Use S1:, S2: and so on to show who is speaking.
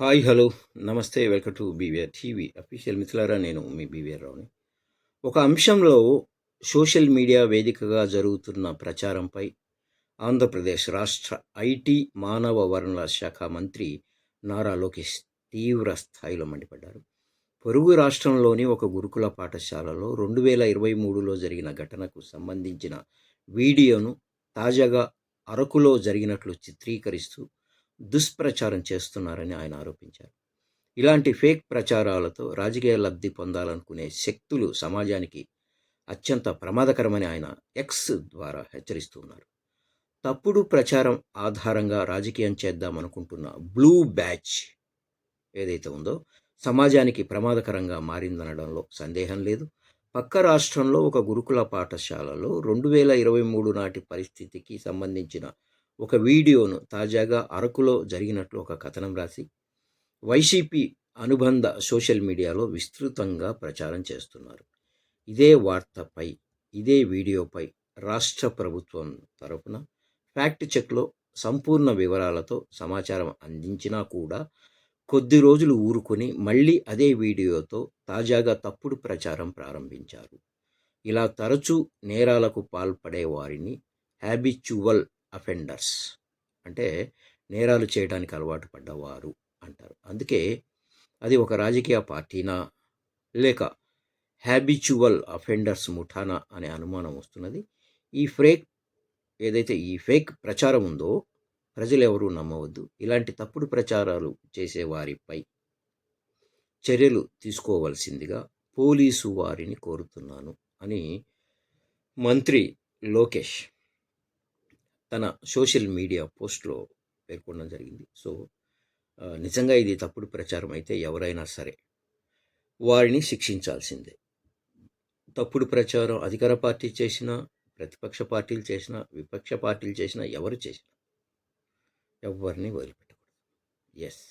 S1: Hi hello నమస్తే welcome to BVR TV. Official మిత్రులారా నేను మీ బీవీఆర్ రావుని. ఒక అంశంలో సోషల్ మీడియా వేదికగా జరుగుతున్న ప్రచారంపై ఆంధ్రప్రదేశ్ రాష్ట్ర ఐటీ మానవ వనరుల శాఖ మంత్రి నారా లోకేష్ తీవ్ర స్థాయిలో మండిపడ్డారు. పొరుగు రాష్ట్రంలోని ఒక గురుకుల పాఠశాలలో రెండు వేల ఇరవై మూడులో జరిగిన ఘటనకు సంబంధించిన వీడియోను తాజాగా అరకులో జరిగినట్లు చిత్రీకరిస్తూ దుష్ప్రచారం చేస్తున్నారని ఆయన ఆరోపించారు. ఇలాంటి ఫేక్ ప్రచారాలతో రాజకీయ లబ్ధి పొందాలనుకునే శక్తులు సమాజానికి అత్యంత ప్రమాదకరమని ఆయన ఎక్స్ ద్వారా హెచ్చరిస్తున్నారు తప్పుడు ప్రచారం ఆధారంగా రాజకీయం చేద్దామనుకుంటున్న బ్లూ బ్యాచ్ ఏదైతే ఉందో సమాజానికి ప్రమాదకరంగా మారిందనడంలో సందేహం లేదు. పక్క రాష్ట్రంలో ఒక గురుకుల పాఠశాలలో రెండు వేల ఇరవై మూడు నాటి పరిస్థితికి సంబంధించిన ఒక వీడియోను తాజాగా అరకులో జరిగినట్లు ఒక కథనం రాసి వైసీపీ అనుబంధ సోషల్ మీడియాలో విస్తృతంగా ప్రచారం చేస్తున్నారు. ఇదే వార్తపై ఇదే వీడియోపై రాష్ట్ర ప్రభుత్వం తరపున ఫ్యాక్ట్ చెక్లో సంపూర్ణ వివరాలతో సమాచారం అందించినా కూడా కొద్ది రోజులు ఊరుకొని మళ్ళీ అదే వీడియోతో తాజాగా తప్పుడు ప్రచారం ప్రారంభించారు. ఇలా తరచూ నేరాలకు పాల్పడే వారిని హ్యాబిచువల్ అఫెండర్స్. అంటే నేరాలు చేయడానికి అలవాటు పడ్డవారు అంటారు. అందుకే అది ఒక రాజకీయ పార్టీనా లేక హ్యాబిచువల్ అఫెండర్స్ ముఠానా అనే అనుమానం వస్తున్నది. ఈ ఫేక్ ఏదైతే ఈ ఫేక్ ప్రచారం ఉందో ప్రజలు ఎవరూ నమ్మవద్దు. ఇలాంటి తప్పుడు ప్రచారాలు చేసే వారిపై చర్యలు తీసుకోవలసిందిగా పోలీసు వారిని కోరుతున్నాను అని మంత్రి లోకేష్ తన సోషల్ మీడియా పోస్ట్లో పేర్కొనడం జరిగింది. సో నిజంగా ఇది తప్పుడు ప్రచారం అయితే ఎవరైనా సరే వారిని శిక్షించాల్సిందే. తప్పుడు ప్రచారం అధికార పార్టీ చేసినా ప్రతిపక్ష పార్టీలు చేసినా విపక్ష పార్టీలు చేసినా ఎవరు చేసినా ఎవరిని వదిలిపెట్టకూడదు. ఎస్